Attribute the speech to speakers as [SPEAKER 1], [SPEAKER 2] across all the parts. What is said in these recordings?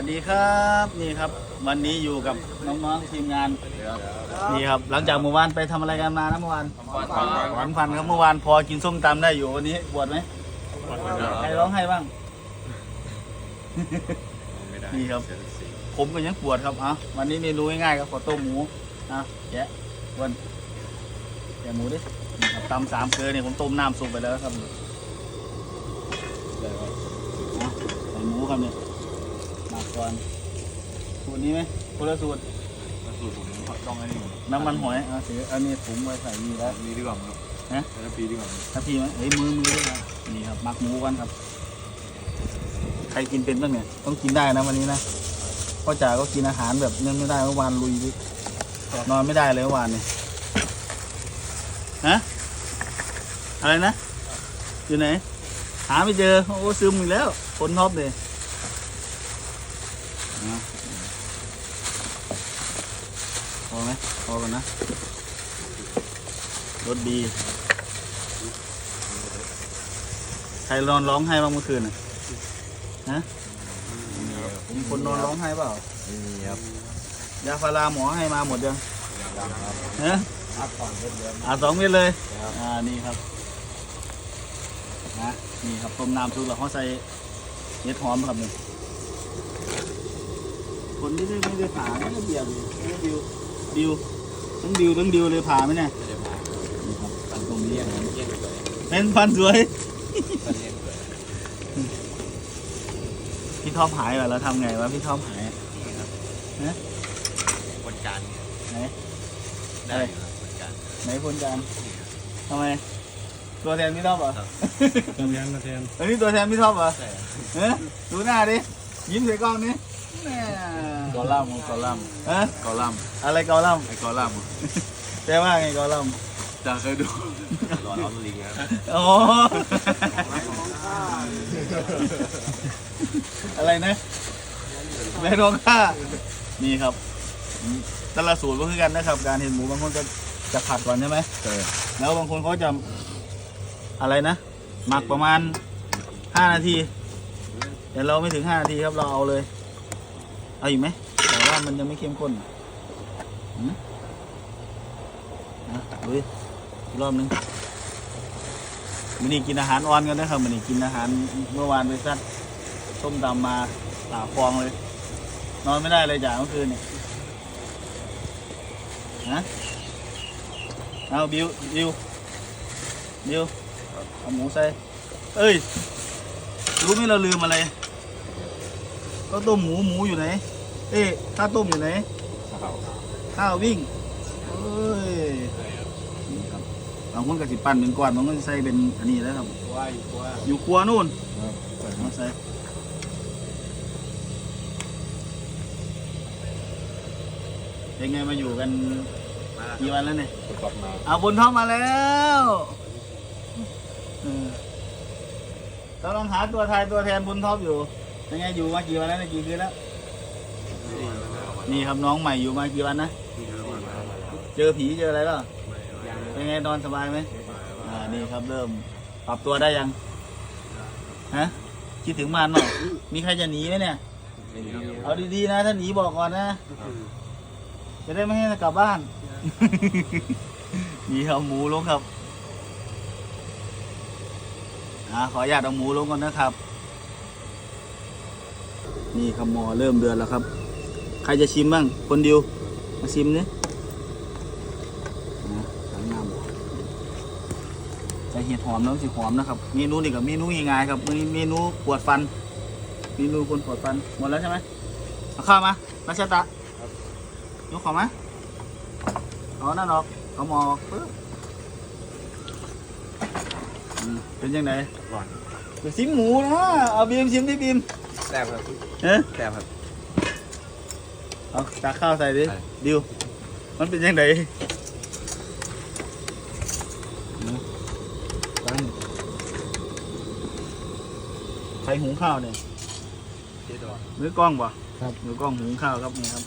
[SPEAKER 1] สวัสดีครับนี่ครับวันนี้อยู่กับน้องๆทีมงานนี่ครับหลังจากเมื่อวานไปทำอะไรกันมานะเมื่อวานหวานฟันครับเมื่อวานพอกินส้มตำได้อยู่วันนี้ปวดไหมใครร้องไห้บ้างนี่ครับผมก็ยังปวดครับอะวันนี้เมนูง่ายๆครับขอต้มหมูอะแกะวันแกะหมูดินี่ครับตำสามเกลือเนี่ยผมต้มน้ำซุปไปแล้วครับอะใส่หมูครับเนี่ย หมักก่อนสูตรนี้ไหมคนละสูตร
[SPEAKER 2] สูตรผมต้องไอ้นี่
[SPEAKER 1] น้ำมันหอยอะถืออันนี้ถุงไว้ใส่นี่แล้ว
[SPEAKER 2] มีดีกว่ามั้งครับ
[SPEAKER 1] ฮะ
[SPEAKER 2] แล้วปีดีกว่ามั้ง
[SPEAKER 1] ถ้าพี่ไหมเฮ้ยมือมือด้วยนะนี่ครับหมักหมูกันครับ ใครกินเป็นบ้างเนี่ยต้องกินได้นะวันนี้นะพ่อจ๋าก็กินอาหารแบบนั้นไม่ได้เมื่อวานลุยดินอนไม่ได้เลยเมื่อวานเนี่ยฮะอะไรนะอยู่ไหน หาไม่เจอโอ้ซึมอีกแล้วคนท็อปเลยเอา พอไหมพอกันนะรสดีใครนอนร้องไห้บ้างเมื่อคืนน่ะฮะมีคนนอนร้องไห้เปล่า
[SPEAKER 2] มีครับ
[SPEAKER 1] ยาฟาราหมอให้มาหมดยัง
[SPEAKER 2] ครับ
[SPEAKER 1] ฮะ
[SPEAKER 2] อัพก่อนเดือน
[SPEAKER 1] อ่าสองเม็ดเลย
[SPEAKER 2] ครับ
[SPEAKER 1] อ่านี่ครับนะนี่ครับต้มน้ำซุปแล้วเขาใส่เห็ดหอมครับนี่ คนที่ไม่ได้ผ่าไม่ได้เบียร์เลยไม่ได้ดิวดิวต้องดิวต้องดิวเลยผ่าไหมเนี่ย
[SPEAKER 2] ไม่ได้มา
[SPEAKER 1] นี่ครับ
[SPEAKER 2] ตรงตรงนี้อย่างนี้เยี่ยงเลย
[SPEAKER 1] เป็นพันสวย
[SPEAKER 2] ตอนเยี่ยงเลย
[SPEAKER 1] พี่ท็อปหายไปแล้วทำไงวะพี่ท็อปหาย
[SPEAKER 2] นี่ครับ
[SPEAKER 1] ฮะ
[SPEAKER 2] คนการเนี่ย
[SPEAKER 1] ไหน
[SPEAKER 2] ได้ครับคนการ
[SPEAKER 1] ไหนคนจานทำไมตัวแทนพี่ท็อปเหรอ
[SPEAKER 2] ครับ
[SPEAKER 3] ทำงานมาแทน
[SPEAKER 1] อันนี้ตัวแทนพี่ท็อปเหรอ
[SPEAKER 2] ใช่
[SPEAKER 1] เอ๊ะดูหน้าดิยิ้มใส่กล้องนี่แม่
[SPEAKER 2] กอลัมน์กอลัมน์
[SPEAKER 1] ฮะ
[SPEAKER 2] กอลัมน์
[SPEAKER 1] อะไรกอลัมน์
[SPEAKER 2] ไอ้กอลัมน์
[SPEAKER 1] แปลว่าไงกอลัมน์
[SPEAKER 2] จะเคยดูหลอดล้อมลิงครับ
[SPEAKER 1] อ๋ออะไรนะแม่รองค่านี่ครับแต่ละสูตรก็คือกันนะครับ การเห็นหมูบางคนก็จะผัดก่อนใช่ไหม
[SPEAKER 2] ใช่
[SPEAKER 1] แล้วบางคนเขาจะอะไรนะ หมักประมาณห้านาที แต่เราไม่ถึงห้านาทีครับเราเอาเลย เอาอีกไหมแต่ว่ามันยังไม่เข้มข้นหืมนะดูดิอีกรอบหนึงมันนี่กินอาหารอ่อนกันนะครับมันนี่กินอาหารเมื่อวานไปซัดต้มตำมาตาฟองเลย นอนไม่ได้เลยจ้าเมื่อคืนเนี่ยนะเอาบิวบิวบิวเอาหมูใส่เอ้ย รู้ไหมเราลืมอะไร ข้าวต้มหมูหมูอยู่ไหน เอ๊ะข้าวต้มอยู่ไหน
[SPEAKER 2] ครับ
[SPEAKER 1] ข้าววิ่งเอ้ยนี่ครับบางคนก็สิปั่นเป็นก้อนบางคนสิใส่เป็นอันนี้แล้วครับ
[SPEAKER 2] ว่าอยู่ว่า
[SPEAKER 1] อยู่ครัวนู่น
[SPEAKER 2] ครับ
[SPEAKER 1] มาใส่เป็นไงมาอยู่กัน
[SPEAKER 2] มา
[SPEAKER 1] กี่วันแล้วเนี่ย
[SPEAKER 2] กลับมา
[SPEAKER 1] เอาบุญท้องมาแล้วเออเราลองหาตัวไทยตัวแทนบุญท็อปอยู่ ยังไงอยู่มากี่วันแล้วเนี่ยกี่คืนแล้ว นี่ครับน้องใหม่อยู่มากี่วันนะ เจอผีเจออะไรแล้วเป็นไงนอนสบายไหมอ่านี่ครับเริ่มปรับตัวได้ยัง ฮะ คิดถึงมันหน่อยมีใครจะหนีไหมเนี่ย เอาดีๆนะถ้าหนีบอกก่อนนะ จะได้ไม่ให้กลับบ้าน นี่เอาหมูลงครับอ่าขออนุญาตเอาหมูลงก่อนนะครับ นี่ครับหมอเริ่มเดือนแล้วครับ ใครจะชิมบ้าง คนเดียวมาชิมนี่นะล้างน้ำใส่เห็ดหอมแล้วสิหอมนะครับเมนูนี่กับเมนูง่ายๆครับมีเมนูปวดฟันเมนูคนปวดฟันหมดแล้วใช่ไหมเอาข้าวมามาชาตะยกของมาเอานั่นออกเอาหมอออกปึ๊บอืม เป็นยังไง
[SPEAKER 2] ก่อน
[SPEAKER 1] เดี๋ยวซิมหมูนะเอาบีมชิมดิบีม
[SPEAKER 2] แซ่บครับ
[SPEAKER 1] เอ๊ะ
[SPEAKER 2] แซ่บครับ
[SPEAKER 1] เอาตักข้าวใส่ดิ
[SPEAKER 2] ใส่
[SPEAKER 1] ดิวมันเป็นยังไงใครหุงข้าวเนี่ย
[SPEAKER 2] เจ๊ดอน
[SPEAKER 1] มือกล้องป่ะ
[SPEAKER 3] ครับ
[SPEAKER 1] มือกล้องหุงข้าวครับนี่ครับ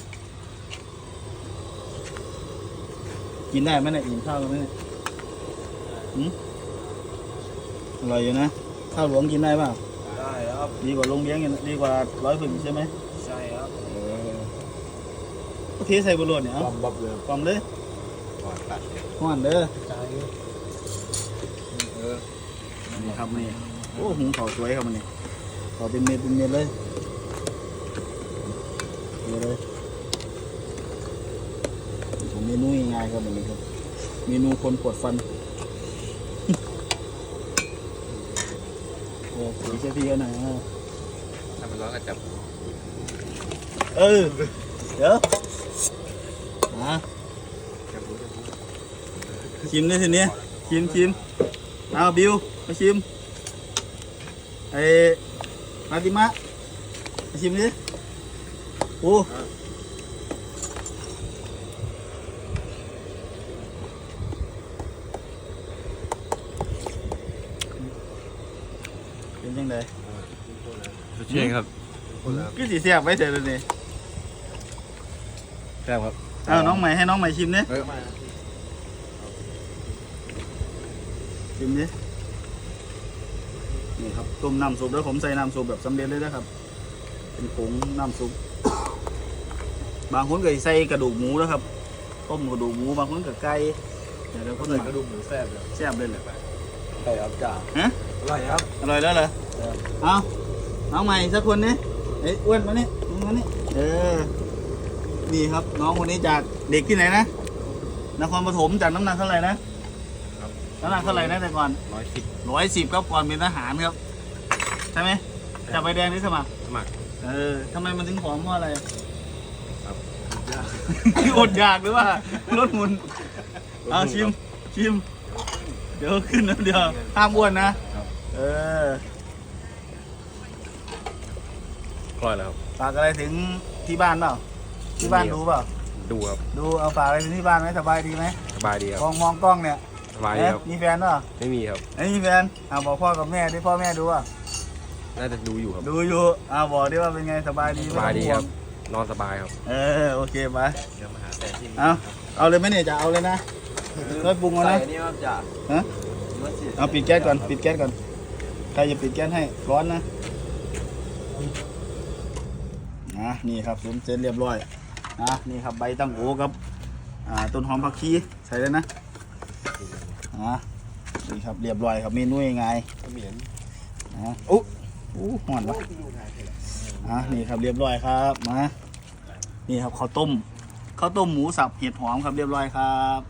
[SPEAKER 1] กินได้ไหมเนี่ยอิ่มข้าวกันไหมเนี่ยหืม อร่อยอยู่นะ ข้าวหลวงกินได้เปล่า
[SPEAKER 2] ได้ครับ
[SPEAKER 1] ดีกว่าโรงเลี้ยงอยู่นะดีกว่าร้อยฝึกใช่ไหม
[SPEAKER 2] ใช่ครับ
[SPEAKER 1] เออก็เทใส่บุหรี่เนี่ย
[SPEAKER 2] บ
[SPEAKER 1] เอา
[SPEAKER 2] อมบ๊อบเลย
[SPEAKER 1] ความเลย
[SPEAKER 2] ก่อนตัด
[SPEAKER 1] ห่อนเด้อ
[SPEAKER 2] ใจเออ
[SPEAKER 1] นี่ครับนี่โอ้หุงข้าวสวยครับมันนี่ข้าวเป็นเม็ดเป็นเม็ดเลยเดี๋ยวเลยผมเมนูง่ายๆครับมันนี้ครับ เมนูคนปวดฟัน โอ้ สีเชียทีกันหน่อยนะ
[SPEAKER 2] ถ้ามันร้อนก็จับ
[SPEAKER 1] เออ เดี๋ยวอะ
[SPEAKER 2] จับหูจับหู
[SPEAKER 1] ชิมเลยทีนี้ชิมชิมเอาบิวมาชิมไอ้มาติมะมาชิมดิโอ้ เป็นยังไง
[SPEAKER 2] เชื่อครับ
[SPEAKER 1] ก็สีเสียบไว้เถอะเลยนี่
[SPEAKER 2] แซ่บครับ
[SPEAKER 1] เอาน้องใหม่ให้น้องใหม่ชิมดิ
[SPEAKER 2] เฮ้ย
[SPEAKER 1] ชิมดินี่ครับต้มน้ำซุปแล้วผมใส่น้ำซุปแบบสำเร็จเลยนะครับ เป็นผงน้ำซุปบางคนก็ใส่กระดูกหมูนะครับต้มกระดูกหมูบางคนก็ไก่เดี๋ยวเดี๋ยวคน
[SPEAKER 2] ใส่
[SPEAKER 1] มาก
[SPEAKER 2] ระดูกหมูแซ่บเลย
[SPEAKER 1] แซ่บเลยแหละ
[SPEAKER 2] ใช่ครับจ้า
[SPEAKER 1] ฮะ
[SPEAKER 2] อร่อยครับ
[SPEAKER 1] อร่อยแล้วเหรอ เอาน้องใหม่สักคนนี่เอ้ยอ้วนมานี่มานี่เออ นี่ครับน้องคนนี้จากเด็กที่ไหนนะนครปฐมจากน้ำหนักเท่าไหร่นะน้ำหนักเท่าไหร่นะแต่ก่อน
[SPEAKER 2] ร้อยสิบ
[SPEAKER 1] ร้อยสิบครับก่อนเป็นทหารครับ ใช่ไหมจับใบแดงนี่สมัคร
[SPEAKER 2] สมัคร
[SPEAKER 1] เออทำไมมันถึงผอมเพราะอะไร
[SPEAKER 2] ครับยาก
[SPEAKER 1] อดอยากหรือว่าลดมุนเอาชิมชิม เดี๋ยวขึ้นนะเดี๋ยวห้ามอ้วนนะเออ
[SPEAKER 2] อร่อยแล้วครับ
[SPEAKER 1] ฝากอะไรถึงที่บ้านเปล่าที่บ้านดูเปล่า
[SPEAKER 2] ดูครับ
[SPEAKER 1] ดูเอาฝากอะไรถึงที่บ้านไหมสบายดีไหม
[SPEAKER 2] สบายดีครับ
[SPEAKER 1] มองมองกล้องเนี่ย
[SPEAKER 2] สบายดี
[SPEAKER 1] เอ๊ะ
[SPEAKER 2] ครับ
[SPEAKER 1] มีแฟนเปล่า
[SPEAKER 2] ไม่มีครับ
[SPEAKER 1] ไอ้ยมีแฟนอ่าบอกพ่อกับแม่ดิพ่อแม่ดูอะ
[SPEAKER 2] น่าจะดูอยู่ครับ
[SPEAKER 1] ดูอยู่อ่าบอกดิว่าเป็นไงสบายดี
[SPEAKER 2] สบายดี
[SPEAKER 1] ไม่
[SPEAKER 2] ค
[SPEAKER 1] ต้
[SPEAKER 2] รั
[SPEAKER 1] อบงห่วง
[SPEAKER 2] นอนสบายครับ
[SPEAKER 1] เออโอเคไป
[SPEAKER 2] เดี๋ยวมาหาแต่ที่
[SPEAKER 1] เอาเอาเลยไหมเนี่ยจะเอาเลยนะค่อยปรุงเอานะ
[SPEAKER 2] นี่ครับจ้า
[SPEAKER 1] ฮะเอาปิดแก๊สก่อนปิดแก๊สก่อนใครจะปิดแก๊สให้ร้อนนะ นะนี่ครับผมเสร็จเรียบร้อยนะนี่ครับใบตั้งโอกับอ่าต้นหอมผักชีใส่เลยนะอะนี่ครับเรียบร้อยครับเมนูง่าย
[SPEAKER 2] เหมียน
[SPEAKER 1] ๆนะอุ๊อู้ห่อนวะอะนี่ครับเรียบร้อยครับมานี่ครับข้าวต้มข้าวต้มหมูสับเห็ดหอมครับเรียบร้อยครับ